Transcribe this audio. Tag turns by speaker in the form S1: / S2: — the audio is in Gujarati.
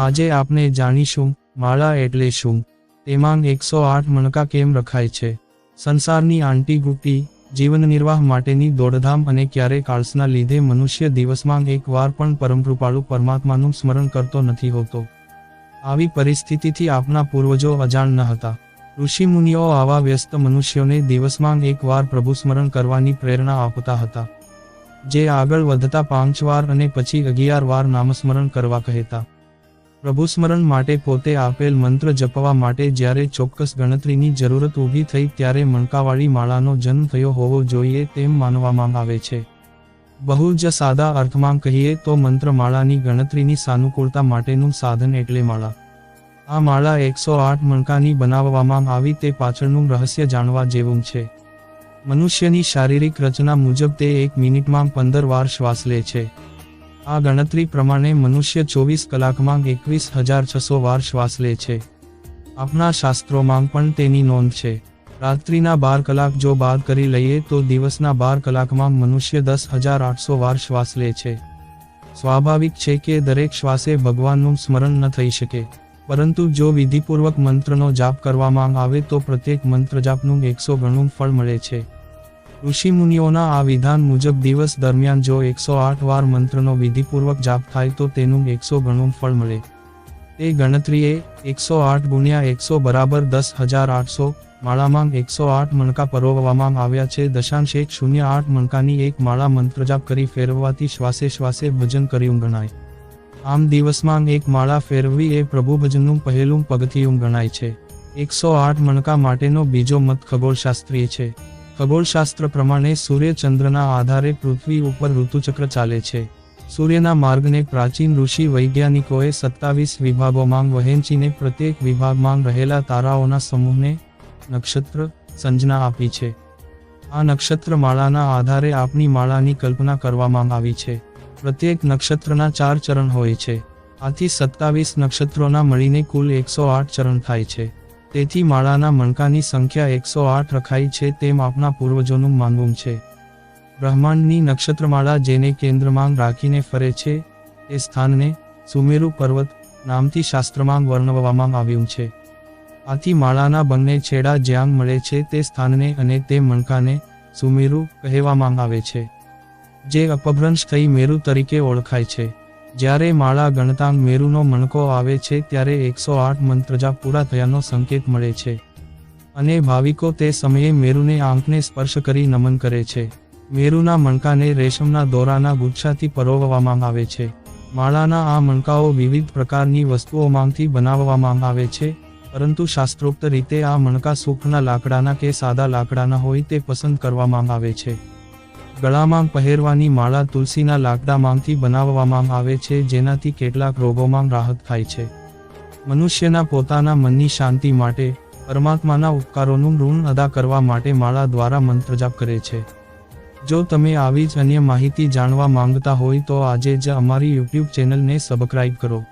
S1: આજે આપણે જાણીશું, માળા એટલે શું? તેમાં એકસો આઠ મણકા કેમ રખાય છે? સંસારની આંટી ગુટી જીવન નિર્વાહ માટેની દોડધામ અને ક્યારેક આળસના લીધે મનુષ્ય દિવસમાં એક વાર પણ પરમકૃપાળુ પરમાત્માનું સ્મરણ કરતો નથી હોતો. આવી પરિસ્થિતિથી આપના પૂર્વજો અજાણ ન હતા. ઋષિમુનિઓ આવા વ્યસ્ત મનુષ્યોને દિવસમાં એક વાર પ્રભુ સ્મરણ કરવાની પ્રેરણા આપતા હતા. જે આગળ વધતા પાંચ વાર અને પછી અગિયાર વાર નામસ્મરણ કરવા કહેતા. પ્રભુ સ્મરણ માટે પોતે આપેલ મંત્ર જપવા માટે જ્યારે ચોક્કસ ગણતરીની જરૂરત ઊભી થઈ ત્યારે મણકાવાળી માળાનો જન્મ થયો હોવો જોઈએ તેમ માનવામાં આવે છે. બહુ જ સાદા અર્થમાં કહીએ તો મંત્ર માળાની ગણતરીની સાનુકૂળતા માટેનું સાધન એટલે માળા. આ માળા એકસો આઠ મણકાની બનાવવામાં આવી તે પાછળનું રહસ્ય જાણવા જેવું છે. મનુષ્યની શારીરિક રચના મુજબ તે એક મિનિટમાં પંદર વાર શ્વાસ લે છે. આ ગણતરી પ્રમાણે મનુષ્ય ચોવીસ કલાકમાં એકવીસ હજાર છસો વાર શ્વાસ લે છે. આપણા શાસ્ત્રોમાં પણ તેની નોંધ છે. રાત્રિના બાર કલાક જો બાદ કરી લઈએ તો દિવસના બાર કલાકમાં મનુષ્ય દસ હજાર આઠસો વાર શ્વાસ લે છે. સ્વાભાવિક છે કે દરેક શ્વાસે ભગવાનનું સ્મરણ ન થઈ શકે. પરંતુ જો વિધિપૂર્વક મંત્રનો જાપ કરવામાં આવે તો પ્રત્યેક મંત્ર જાપનું એકસો ગણું ફળ મળે છે. ઋષિમુનિઓના આ વિધાન મુજબ દિવસ દરમિયાન જો એકસો આઠ વાર મંત્રનો વિધિપૂર્વક જાપ થાય તો તેનું એકસો ગણું ફળ મળે. તે ગણતરીએ એકસો આઠ ગુણ્યા એકસો બરાબર દસ હજાર આઠસો, માળામાં એકસો આઠ મણકા પરોવવામાં આવ્યા છે. દશાંશ એક શૂન્ય આઠ મણકાની એક માળા મંત્રજાપ કરી ફેરવવાથી શ્વાસે શ્વાસે ભજન કર્યું ગણાય. આમ દિવસમાં એક માળા ફેરવવી એ પ્રભુ ભજનનું પહેલું પગથિયું ગણાય છે. એકસો આઠ મણકા માટેનો બીજો મત ખગોળશાસ્ત્રીય છે. ખગોળશાસ્ત્ર પ્રમાણે સૂર્ય ચંદ્રના આધારે પૃથ્વી ઉપર ઋતુચક્ર ચાલે છે. સૂર્યના માર્ગને પ્રાચીન ઋષિ વૈજ્ઞાનિકોએ સત્તાવીસ વિભાગોમાં વહેંચીને પ્રત્યેક વિભાગમાં રહેલા તારાઓના સમૂહને નક્ષત્ર સંજ્ઞા આપી છે. આ નક્ષત્ર માળાના આધારે આપણી માળાની કલ્પના કરવામાં આવી છે. પ્રત્યેક નક્ષત્રના ચાર ચરણ હોય છે. આથી સત્તાવીસ નક્ષત્રોના મળીને કુલ એકસો આઠ ચરણ થાય છે. તેથી માળાના મણકાની સંખ્યા એકસો આઠ રખાઈ છે તેમ આપણા પૂર્વજોનું માનવું છે. બ્રહ્માંડની નક્ષત્રમાળા જેને કેન્દ્રમાં રાખીને ફરે છે, એ સ્થાનને સુમેરુ પર્વત નામથી શાસ્ત્રમાં વર્ણવવામાં આવ્યું છે. આથી માળાના બંને છેડા જ્યાં મળે છે તે સ્થાનને અને તે મણકાને સુમેરુ કહેવામાં આવે છે. જે અપભ્રંશ થઈ મેરુ તરીકે ઓળખાય છે. જ્યારે માળા ગણતાંગ મેરુનો મણકો આવે છે ત્યારે એકસો આઠ મંત્રજા પૂરા થયાનો સંકેત મળે છે. અને ભાવિકો તે સમયે મેરુને આંખને સ્પર્શ કરી નમન કરે છે. મેરુના મણકાને રેશમના દોરાના ગુચ્છાથી પરોવવામાં આવે છે. માળાના આ મણકાઓ વિવિધ પ્રકારની વસ્તુઓમાંથી બનાવવામાં આવે છે, પરંતુ શાસ્ત્રોક્ત રીતે આ મણકા સૂખના લાકડાના કે સાદા લાકડાના હોય તે પસંદ કરવામાં આવે છે. ગળામાં પહેરવાની માળા તુલસીના લાકડામાંથી બનાવવામાં આવે છે, જેનાથી કેટલાક રોગોમાં રાહત થાય છે. મનુષ્યના પોતાના મનની શાંતિ માટે, પરમાત્માના ઉપકારોનું ઋણ અદા કરવા માટે માળા દ્વારા મંત્રજાપ કરે છે. જો તમે આવી જ અન્ય માહિતી જાણવા માંગતા હોય તો આજે જ અમારી યુટ્યુબ ચેનલને સબસ્ક્રાઇબ કરો.